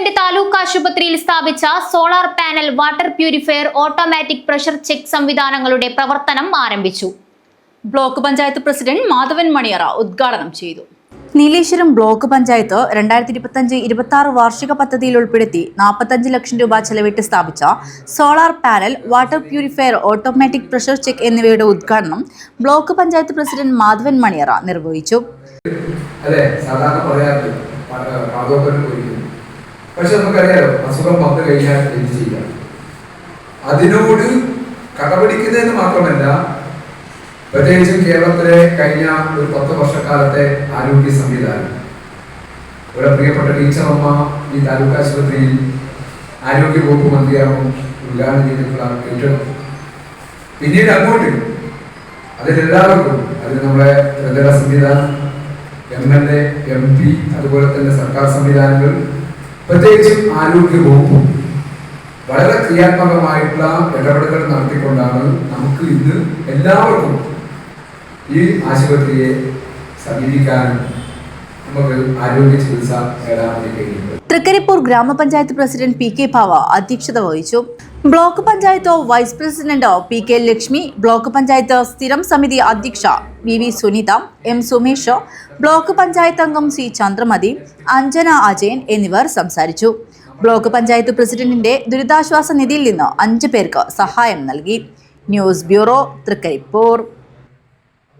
Government taluk ആശുപത്രിയിൽ സ്ഥാപിച്ച solar panel water purifier automatic pressure check സംവിധാനങ്ങളുടെ പ്രവർത്തനം ആരംഭിച്ചു. ബ്ലോക്ക് പഞ്ചായത്ത് പ്രസിഡന്റ് മാധവൻ മണിയറ ഉദ്ഘാടനം ചെയ്തു. നീലേശ്വരം ബ്ലോക്ക് പഞ്ചായത്ത് രണ്ടായിരത്തി ഇരുപത്തഞ്ച് ഇരുപത്തി ആറ് വാർഷിക പദ്ധതിയിൽ ഉൾപ്പെടുത്തി നാൽപ്പത്തഞ്ച് ലക്ഷം രൂപ ചെലവിട്ട് സ്ഥാപിച്ച solar panel water purifier automatic pressure check എന്നിവയുടെ ഉദ്ഘാടനം ബ്ലോക്ക് പഞ്ചായത്ത് പ്രസിഡന്റ് മാധവൻ മണിയറ നിർവഹിച്ചു. സാധാരണ പറയാറുണ്ട് പക്ഷെ നമുക്കറിയാലോ അസുഖം വന്നു കഴിഞ്ഞാൽ എന്ത് ചെയ്യാം? അതിനോട് കടപിടിക്കുന്നതെന്ന് മാത്രമല്ല പ്രത്യേകിച്ചും കേരളത്തിലെ കഴിഞ്ഞ ഒരു പത്ത് വർഷക്കാലത്തെ ആരോഗ്യ സംവിധാനം. ഇവിടെ പ്രിയപ്പെട്ട ടീച്ചറമ്മ ഈ താലൂക്ക് ആശുപത്രിയിൽ ആരോഗ്യ വകുപ്പ് മന്ത്രിയാകും ഉദ്ഘാടനം ചെയ്തിട്ടുള്ള ഏറ്റവും പിന്നീട് അങ്ങോട്ട് അതിലെല്ലാവർക്കും അതിൽ നമ്മുടെ ത്രിതല സംവിധാനം M L A M P അതുപോലെ തന്നെ സർക്കാർ സംവിധാനങ്ങൾ പ്രത്യേകിച്ചും ആരോഗ്യ വകുപ്പും വളരെ ക്രിയാത്മകമായിട്ടുള്ള ഇടപെടലുകൾ നടത്തിക്കൊണ്ടാണ് നമുക്ക് ഇന്ന് എല്ലാവർക്കും ഈ ആശുപത്രിയെ സമീപിക്കാനും നമുക്ക് ആരോഗ്യ തൃക്കരിപ്പൂർ ഗ്രാമപഞ്ചായത്ത് പ്രസിഡന്റ് പി കെ ഭാവ അധ്യക്ഷത വഹിച്ചു. Block panchayat vice president P K Lakshmi block panchayat സ്ഥിരം സമിതി അധ്യക്ഷ V V Sunitha M Sumesh block panchayat അംഗം സി ചന്ദ്രമതി അഞ്ജന അജയൻ എന്നിവർ സംസാരിച്ചു. ബ്ലോക്ക് പഞ്ചായത്ത് പ്രസിഡന്റിന്റെ ദുരിതാശ്വാസ നിധിയിൽ നിന്ന് അഞ്ച് പേർക്ക് സഹായം നൽകി. News bureau Trikaripur.